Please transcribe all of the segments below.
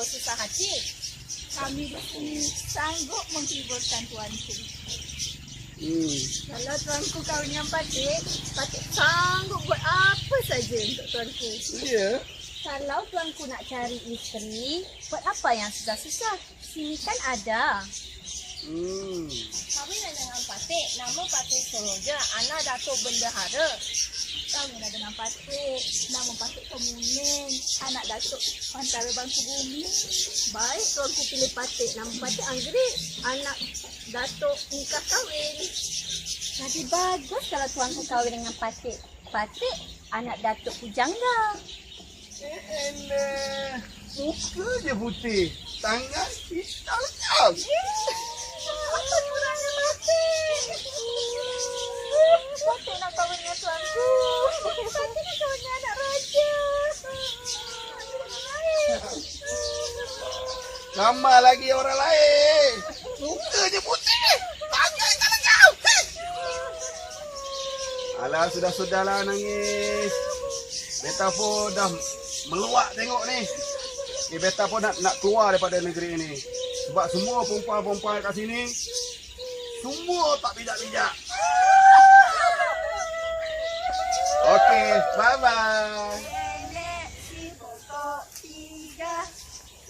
apa susah hati? Kami di sanggup menghiburkan tuanku. Hmm. Kalau tuanku kahwin dengan Patik, Patik sanggup buat apa saja untuk tuanku. Ya. Kalau tuanku nak cari isteri, buat apa yang susah-susah? Sini kan ada. Hmm. Kahwin dengan Patik, nama Patik Soroja, anak Datuk Bendahara. Kahwin dengan Patik, nama Patik Kemuning, anak Datuk Pantara Bangku Bumi. Baik tuanku pilih Patik, nama Patik Anggrik, anak Datuk nikah kahwin. Jadi bagus kalau tuanku kahwin dengan Patik. Patik, anak Datuk Pujangga. Eh, elah. Muka je putih. Tangan hitam-hitam. Apa kurangnya Patik? Patik nak kahwin dengan tuanku. Nama lagi orang lain. Muka je putih. Tangan tak lengkap. Alah, sudah-sudahlah nangis. Beta pun dah meluak tengok ni. Ni beta pun nak, nak keluar daripada negeri ini. Sebab semua perempuan-perempuan kat sini, semua tak bijak-bijak. Nenek si pokok tiga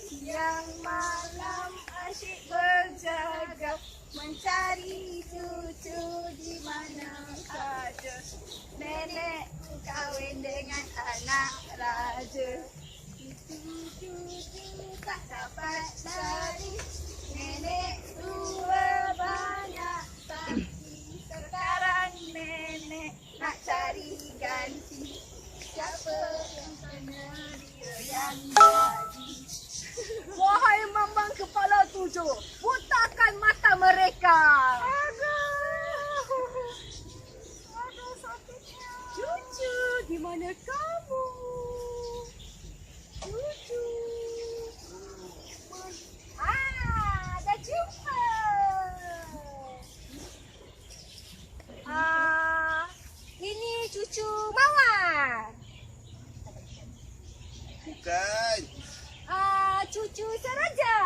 Siang malam asyik berjaga Mencari cucu di mana saja Nenek kahwin dengan anak raja Cucu tak dapat lari Nenek tua banyak tapi Sekarang nenek nak cari ganti Siapa yang Wahai mambang kepala tujuh Butakan mata mereka. Aduh. Aduh sakitnya. Cucu di mana kamu? Cucu Ah, dah jumpa Ah, ini cucu Mawar Bukan. Ah, cucu Saraja.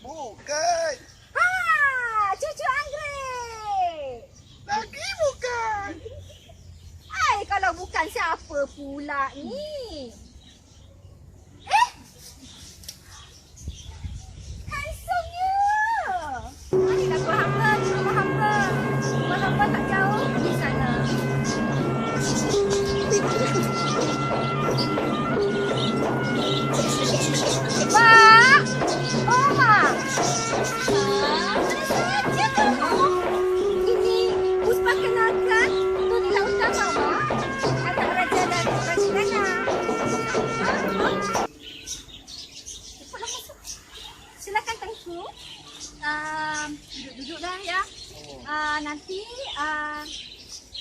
Bukan. Ha, cucu Anggrek. Lagi bukan. Ai, kalau bukan siapa pula ni? Nanti uh,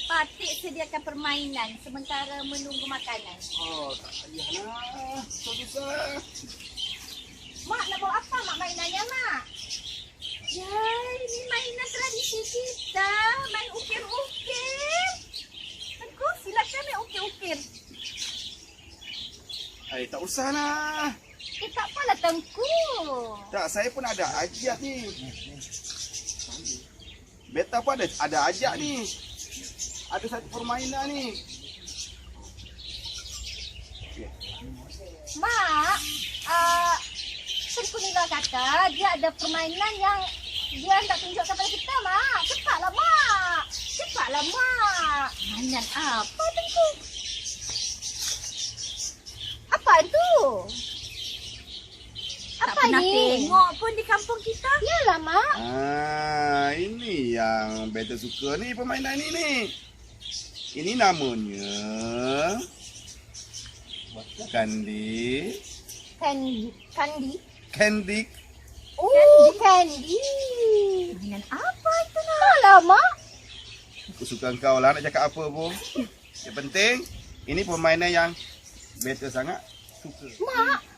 Patik sediakan permainan sementara menunggu makanan. Oh, tak payahlah. Mak nak bawa apa mak mainannya mak? Ya, ini mainan tradisi kita. Main ukir-ukir. Tengku, silakan main ukir-ukir. Eh, tak usahlah. Eh, tak apalah Tengku. Tak, saya pun ada ajak ni. Beta pun ada ada ajak ni. Ada satu permainan ni. Mak, uh, Tengku Nila kata dia ada permainan yang dia nak tunjukkan kepada kita, Mak. Cepatlah, Mak. Cepatlah, Mak. Mainan apa, Tengku? Apa itu? Pernah ni? tengok pun di kampung kita. Yalah, Mak. Ah, ini yang beta suka ni permainan ni ni. Ini namanya Kandi Kandi. Kandi. Candy Oh, Kandi. Mainan apa itu nak? Alah, Mak. Aku suka kau lah nak cakap apa pun. Yang penting ini permainan yang beta sangat suka. Mak,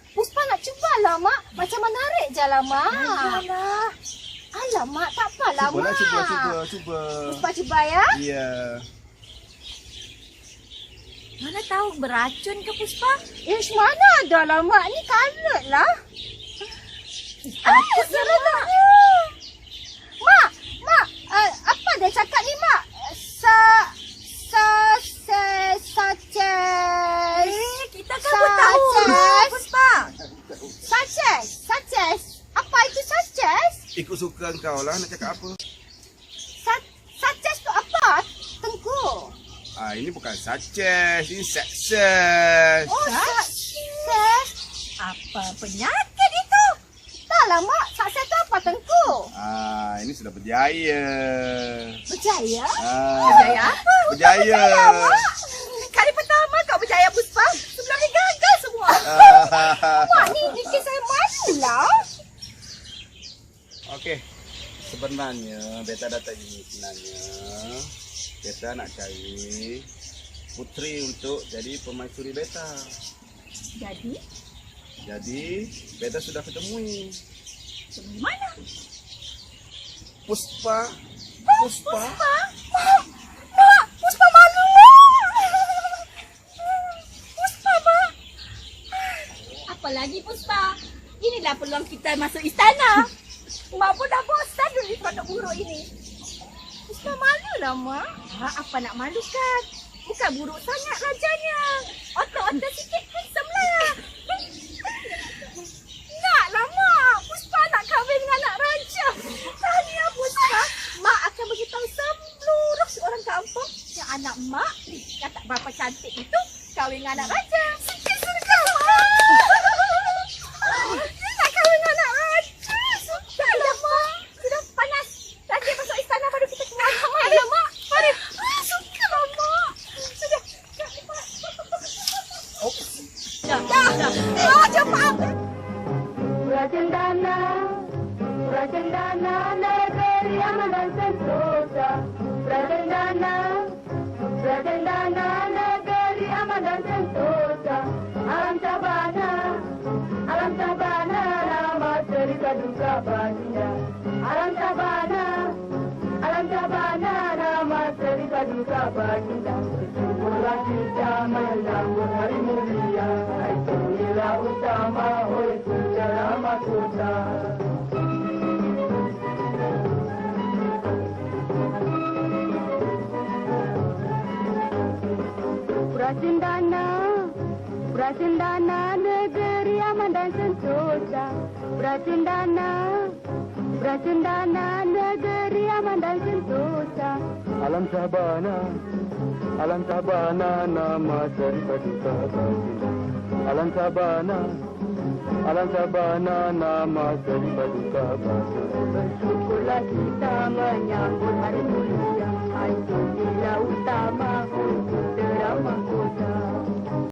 Puspa nak cubalah, Mak. Macam menarik je lah, Mak. Alah. Alah, Mak. Tak apalah, Cuba lah Mak. cuba cuba cuba. Cuba ya. Ya. Mana tahu beracun ke Puspa? Eh, mana ada lah, Mak. Ni karet lah. Ah, sebenarnya. Mak, Mak, uh, apa dia cakap ni, Mak? Sa, sa, sa, sachet. Eh, kita kan pun tahu. Sachet. Puspa. Sachet, sachet. Apa itu sachet? Ikut suka kau lah nak cakap apa. Sachet tu apa? Tengku. Ah ini bukan sachet, ini success. Oh, sachet. Apa penyakit itu? Tak Mak. Sachet tu apa, Tengku? Ah ini sudah berjaya. Berjaya? Ah, Berjaya apa? Berjaya. Kali pertama kau berjaya Puspa. Sebelum ni gagal semua. Ah, Mak, ni bikin saya malu lah. Sebenarnya beta datang ini sebenarnya beta nak cari putri untuk jadi pemaisuri beta. Jadi, Jadi beta sudah ketemui di mana? Puspa. Puspa. Puspa Mak. Apalagi Puspa. Inilah peluang kita masuk istana. Mak pun dah bosan dulu di pondok buruk ini. Puspa malu lah, Mak. Ha, apa nak malukan? Bukan buruk sangat rajanya. Otak-otak sikit handsome lah. Nak lah, Mak. Puspa nak kahwin dengan anak raja. Tahniah Puspa. Mak akan beritahu seluruh seorang kampung yang anak mak tak berapa cantik itu kahwin dengan anak raja. Rajendana Prasendana negeri aman dan sentosa. Prasendana, Prasendana negeri aman dan sentosa. Alam Sabana, Alam Sabana nama daripada Sabana. Alam Sabana, Alam Sabana nama daripada Sabana. Bersyukurlah kita menyambut hari mulia. Itu nilai utama,